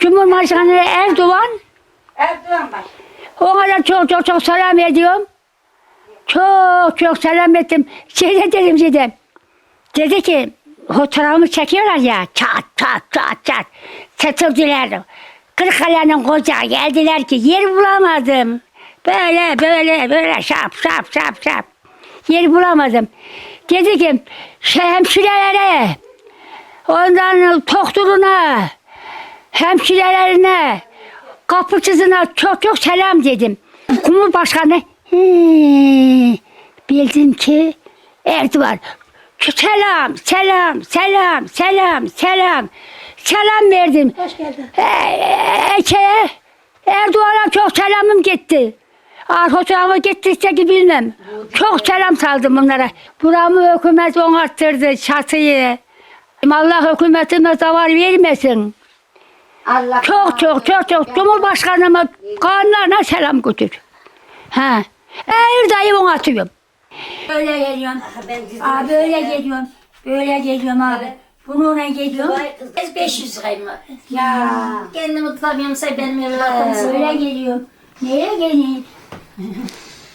Cumhurbaşkanı Erdoğan Erdoğan baş. ona da çok çok çok selam ediyorum. Çok çok selam ettim. Şey de dedim dedim. Dedi ki fotoğrafımı çekiyorlar ya çat çat çat çat. Satıldılar. Kırıkkale'nin koca geldiler ki yer bulamadım. Böyle böyle böyle şap şap şap şap. Yer bulamadım. Dedi ki şey hemşirelere ondan doktoruna hemşirelerine kapıcısına çok çok selam dedim. Cumhurbaşkanı "Hii, bildim ki Erdoğan selam selam selam selam selam selam verdim. Hoş geldin. Ee, şeye, Erdoğan'a çok selamım gitti. Fotoğrafı gittiyse ki bilmem. Çok selam saldım bunlara. Buramı hükümet onarttırdı çatıyı. Allah hükümetime zavar vermesin. Allah. Çok çok çok çok Cumhurbaşkanıma kanlarına selam götür. Ha. Her dayı onu atıyorum. Böyle geliyorum. Aa, böyle geliyorum. Böyle geliyorum abi. Bununla geliyorum. Biz 500 lirayım. Ya. Kendimi tutamıyorum say benim evime Böyle geliyorum. Neye geleyim?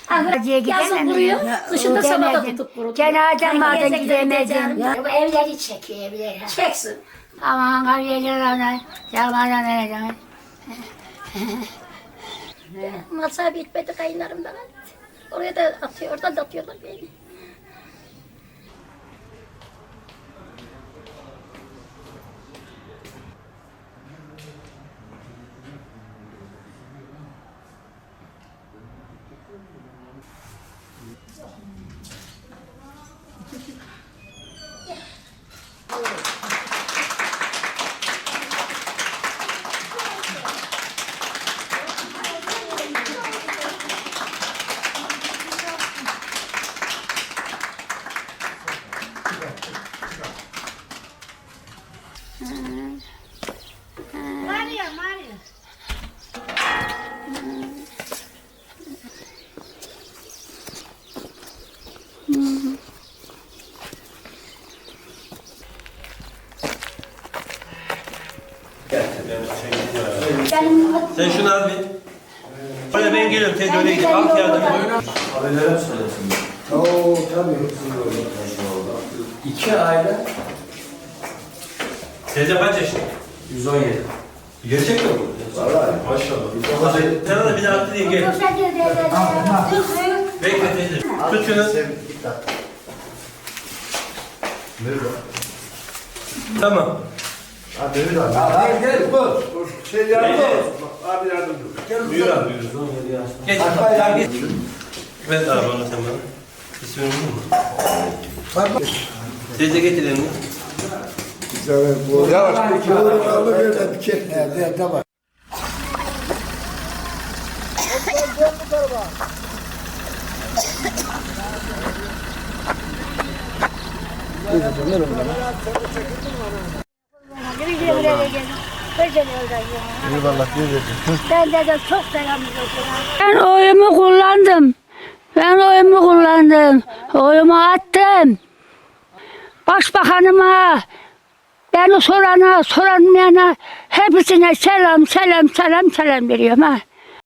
Hacıya Yazın kuruyor, kışın da sabah da tutup kuruyor. Cenazem vardı Gezek gidemedim. gideceğim. Ya, bu evleri çekiyor evleri. Çeksin. Aman kariyelerine. Yalanlar ne Masa bitmedi kayınlarımdan. Oraya da atıyor, oradan da atıyorlar beni. Sen şunu al bir. Böyle ben geliyorum. De öyle git. Al kağıdını. Abilere söylesin. Oo tabii. İki aile Teyze kaç yaşında? 117. Gerçek mi bu? Vallahi maşallah. Sen de bir daha attı diye gel. Bekle teyze. Tut şunu. Tamam. Hadi yürü abi. Abi gel bu. Şey yardım. Abi yardım. Buyur abi buyur. Geç. Tamam geç. Ver abi onu sen bana. İsmini buldun mu? Teyze getir elini. Yavaş. Yavaş. Alır böyle bir kek. Evet tamam. Ben de çok selam Ben oyumu kullandım. Ben oyumu kullandım. Oyumu attım. Başbakanıma, beni sorana, soranmayana hepsine selam, selam, selam, selam veriyorum ha.